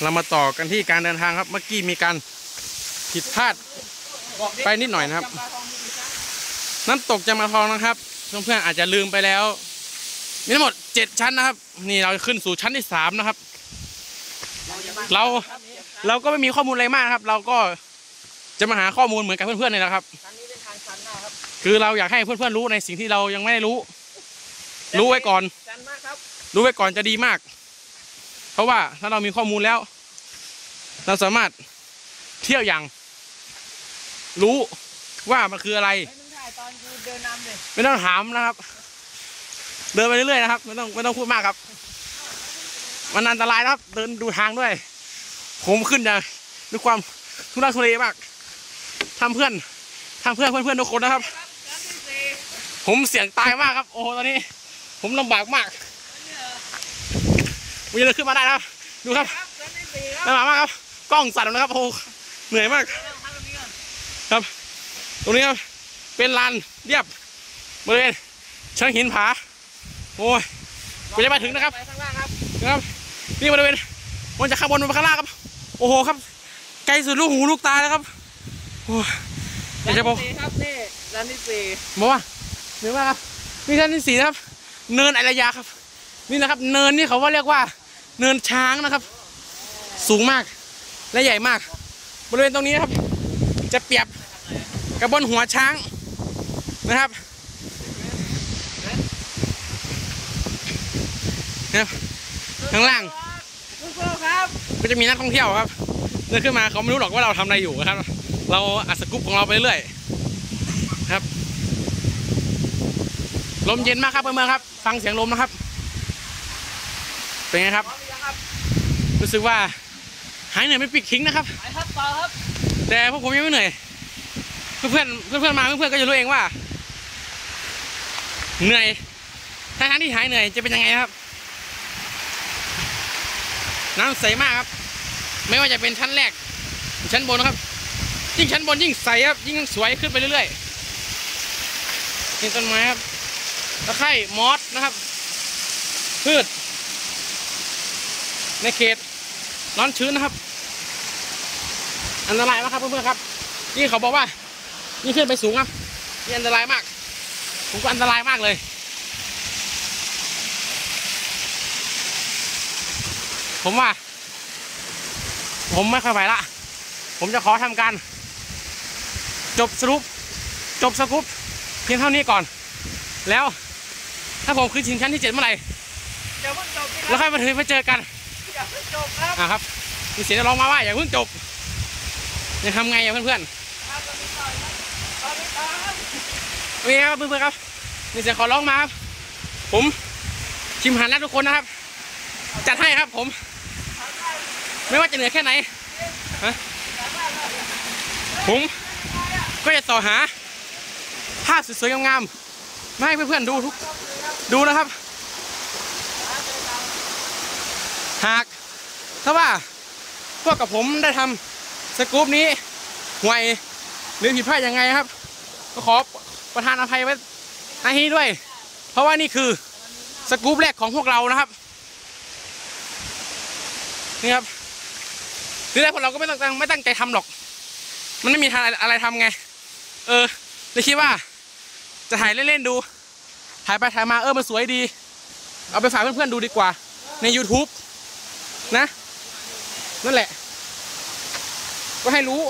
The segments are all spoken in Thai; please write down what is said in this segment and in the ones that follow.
เรามาต่อกันที่การเดินทางครับ เมื่อกี้มีการผิดพลาดไปนิดหน่อยนะครับ น้ำตกจำมาทองนะครับเพื่อนๆอาจจะลืมไปแล้ว มีทั้งหมดเจ็ดชั้นนะครับ นี่เราขึ้นสู่ชั้นที่สามนะครับ เราเราก็ไม่มีข้อมูลอะไรมากนะครับ เราก็จะมาหาข้อมูลเหมือนกับเพื่อนๆนี่แหละครับทางนี้เป็นทางชันนะครับ คือเราอยากให้เพื่อนๆรู้ในสิ่งที่เรายังไม่ได้รู้ รู้ไว้ก่อน รู้ไว้ก่อนจะดีมาก เพราะว่าถ้าเรามีข้อมูลแล้ว เราสามารถเที่ยวอย่าง รู้ว่ามันคืออะไรให้มึงถ่ายตอนกูเดินนำเลยไม่ต้องถามนะครับ เดินไปเรื่อยๆนะครับไม่ต้องไม่ต้องพูดมากครับ มันอันตรายนะครับ เดินดูทางด้วย ผมขึ้นจะด้วยความทุรักทุเลมากทำเพื่อนทำเพื่อนเพื่อนๆทุกคนนะครับ ผมเสี่ยงตายมากครับ โอ้โหตอนนี้ ผมลำบากมาก มจะเดินขึ้นมาได้นะครับดูครับครับชั้นที่สี่ครับลำบากมากครับ กล้องสั่นนะครับโอ้โหเหนื่อยมากเริ่มทางตรงนี้ก่อนครับ ตรงนี้ครับ เป็นลานเรียบบริเวณเชิงหินผา โอ้ยกว่าจะมาถึงนะครับไปข้างล่างครับนะครับ นี่บริเวณมันจะข้างบนมาข้างล่างครับ โอ้โหครับ ไกลสุดลูกหูลูกตาแล้วครับโอ้ยอยากจะบอกชั้นที่สี่ครับนี่ชั้นที่สี่บอกว่าเดี๋ยวว่าครับนี่ชั้นที่สี่นะครับ เนินอารยาครับ นี่นะครับ เนินนี่เขาว่าเรียกว่า เนินช้างนะครับ สูงมากและใหญ่มาก บริเวณตรงนี้นะครับ จะเปรียบกับบนหัวช้างนะครับนะครับข้างล่างทุกคนครับก็จะมีนักท่องเที่ยวครับเดินขึ้นมาเขาไม่รู้หรอกว่าเราทำอะไรอยู่นะครับ เราอัดสกู๊ปของเราไปเรื่อยๆครับ ลมเย็นมากครับเพื่อนๆครับ ฟังเสียงลมนะครับ เป็นไงครับพร้อมหรือยังครับ รู้สึกว่าหายเหนื่อยไม่ปิดทิ้งนะครับไปครับต่อครับ แต่พวกผมยังไม่เหนื่อย เพื่อนๆเพื่อนๆมาเพื่อนๆก็จะรู้เองว่า เหนื่อยถ้าทั้งที่หายเหนื่อยจะเป็นยังไงครับ น้ำใสมากครับ ไม่ว่าจะเป็นชั้นแรกหรือชั้นบนนะครับ ยิ่งชั้นบนยิ่งใสครับ ยิ่งสวยขึ้นไปเรื่อยๆนี่ต้นไม้ครับตะไคร่มอสนะครับพืช ในเขตร้อนชื้นนะครับ อันตรายมากครับเพื่อนๆครับ นี่เขาบอกว่า นี่ขึ้นไปสูงครับนี่อันตรายมากผมก็อันตรายมากเลยผมว่า ผมไม่ค่อยไหวละ ผมจะขอทำการ จบสรุป จบสกุปเพียงเท่านี้ก่อน แล้ว ถ้าผมขึ้นถึงชั้นที่เจ็ดเมื่อไหร่แล้วค่อยมาถึงมาเจอกัน อย่าเพิ่งจบครับอะครับมีเสียงจะร้องมาว่าอย่าเพิ่งจบจะทำไงอะเพื่อนครับตอนนี้ต่อครับตอนนี้ต่อครับๆมีครับเพื่อนๆครับมีเสียงขอร้องมาครับ ผมชิมหันนะทุกคนนะครับ จัดให้ครับผม ไม่ว่าจะเหนื่อยแค่ไหนฮะผมก็จะต่อหาภาพสวยๆงามๆมาให้เพื่อนๆดูทุกดูนะครับ หาก ถ้าว่าพวกกับผมได้ทำสกู๊ปนี้ห่วยหรือผิดพลาดยังไงครับ ก็ขอประทานอภัยไว้ในที่ด้วย เพราะว่านี่คือสกู๊ปแรกของพวกเรานะครับนี่ครับทีแรกพวกเราก็ไม่ตั้งไม่ตั้งใจทำหรอก มันไม่มีทางอะไรทำไง เออเลยคิดว่า จะถ่ายเล่นๆดู ถ่ายไปถ่ายมาเออมันสวยดี เอาไปฝากเพื่อนๆดูดีกว่า ใน YouTube นะ นั่นแหละ ก็ให้รู้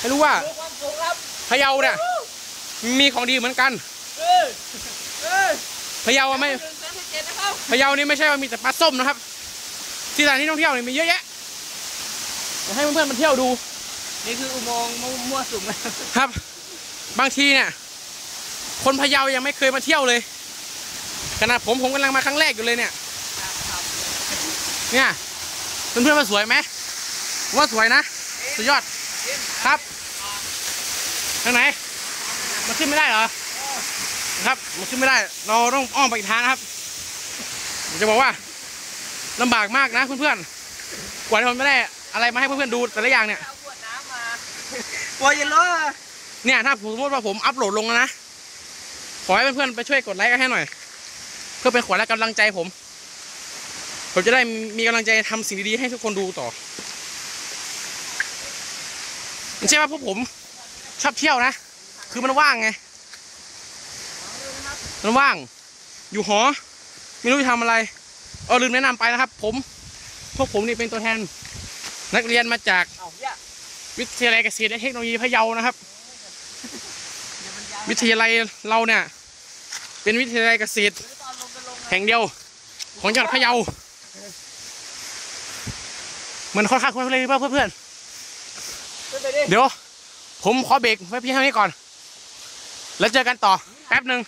ให้รู้ว่าดูความสูงครับพะเยาเนี่ยมีของดีเหมือนกันเออเออพะเยาอะไม่หนึ่งชั้นที่เจ็ดนะครับพะเยานี่ไม่ใช่ว่ามีแต่ปลาส้มนะครับ ที่สถานที่ท่องเที่ยวเนี่ยมีเยอะแยะอยากให้เพื่อนๆมาเที่ยวดู นี่คืออุโมงค์มั่วสุมนะครับครับบางทีเนี่ย คนพะเยายังไม่เคยมาเที่ยวเลยขณะผมผมกำลังมาครั้งแรกอยู่เลยเนี่ย เนี่ย เพื่อนๆมาสวยไหมผมว่าสวยนะ สุดยอดครับทางไหนมันขึ้นไม่ได้เหรอครับมันขึ้นไม่ได้ เราต้องอ้อมไปอีกทางนะครับผมจะบอกว่าลำบากมากนะเพื่อนๆกว่าที่ผมจะได้อะไรมาให้เพื่อนๆดูแต่ละอย่างเนี่ยเอาขวดน้ำมาขวดเย็นร้อนเนี่ยถ้าสมมติว่าผมอัพโหลดลงแล้วนะขอให้เพื่อนๆไปช่วยกดไลค์กันให้หน่อย เพื่อเป็นขวัญและกำลังใจผม ผมจะได้มีกำลังใจทำสิ่งดีๆให้ทุกคนดูต่อไม่ใช่ว่าพวกผมชอบเที่ยวนะ คือมันว่างไง มันว่าง อยู่หอ ไม่รู้จะทำอะไร เออลืมแนะนำไปนะครับ ผม พวกผมนี่เป็นตัวแทน นักเรียนมาจากวิทยาลัยเกษตรและเทคโนโลยีพะเยานะครับ วิทยาลัยเราเนี่ย เป็นวิทยาลัยเกษตรแห่งเดียวของจังหวัดพะเยา มือนค่อนข้างคุ้นเคยเพื่อนเพื่อนๆเดี๋ยว ผมขอเบรกไว้เพียงเท่านี้ก่อน แล้วเจอกันต่อแป๊บหนึ่ง